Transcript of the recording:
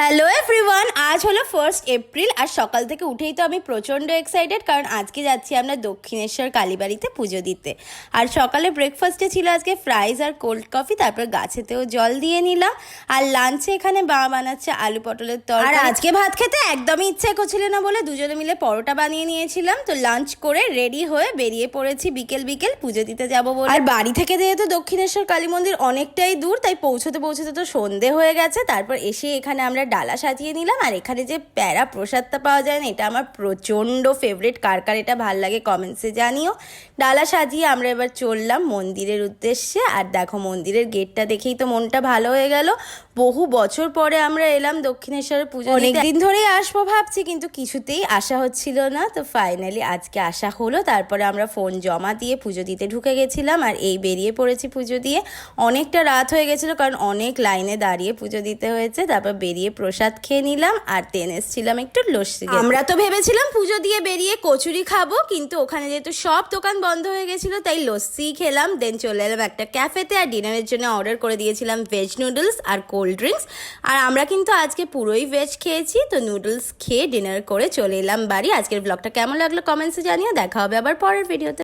Hello everyone আজ হলো first April আর সকাল থেকে উঠেই তো আমি প্রচণ্ড এক্সাইটেড কারণ আজকে যাচ্ছি আমরা দক্ষিণেশ্বর কালীবাড়িতে পুজো দিতে। আর সকালে ব্রেকফাস্টে ছিল আজকে ফ্রাইজ আর কোল্ড কফি তারপর গাছেতেও জল দিয়ে নিলাম। আর লাঞ্চে এখানে মা বানাচ্ছে আলু পটলের তরকারি। আর আজকে ভাত খেতে একদমই ইচ্ছে করছিল না বলে দুজনে মিলে পরোটা বানিয়ে নিয়েছিলাম। তো লাঞ্চ করে রেডি হয়ে বেরিয়ে পড়েছি বিকেল বিকেল পুজো দিতে যাব বলে। আর বাড়ি থেকে যেহেতু দক্ষিণেশ্বর কালী মন্দির অনেকটাই দূর তাই পৌঁছতে পৌঁছতে তো সন্ধে হয়ে গেছে। তারপর এসে এখানে আমরা ডালা সাজিয়ে নিলাম আর এখানে যে প্যারা প্রসাদটা পাওয়া যায় না এটা আমার প্রচণ্ড ফেভারিট কার কার এটা ভালো লাগে কমেন্টসে জানিও। ডালা সাজিয়ে আমরা এবার চললাম মন্দিরের উদ্দেশ্যে আর দেখো মন্দিরের গেটটা দেখেই তো মনটা ভালো হয়ে গেল। বহু বছর পরে আমরা এলাম দক্ষিণেশ্বরের পুজো অনেকদিন ধরেই আসব ভাবছি কিন্তু কিছুতেই আসা হচ্ছিল না। তো ফাইনালি আজকে আসা হলো তারপরে আমরা ফোন জমা দিয়ে পুজো দিতে ঢুকে গেছিলাম আর এই বেরিয়ে পড়েছি পুজো দিয়ে। অনেকটা রাত হয়ে গেছিল কারণ অনেক লাইনে দাঁড়িয়ে পুজো দিতে হয়েছে তারপর বেরিয়ে প্রসাদ খেয়ে নিলাম আর তেন এসছিলাম একটু লস্যি আমরা তো ভেবেছিলাম পুজো দিয়ে বেরিয়ে কচুরি খাব, কিন্তু ওখানে যেহেতু সব দোকান বন্ধ হয়ে গেছিল, তাই লস্যি খেলাম দেন চলে এলাম একটা ক্যাফেতে আর ডিনারের জন্য অর্ডার করে দিয়েছিলাম ভেজ নুডলস আর কোল্ড ড্রিঙ্কস আর আমরা কিন্তু আজকে পুরোই ভেজ খেয়েছি, তো নুডলস খেয়ে ডিনার করে চলে এলাম বাড়ি। আজকের ব্লগটা কেমন লাগল কমেন্টসে জানিয়ে দেখা হবে আবার পরের ভিডিওতে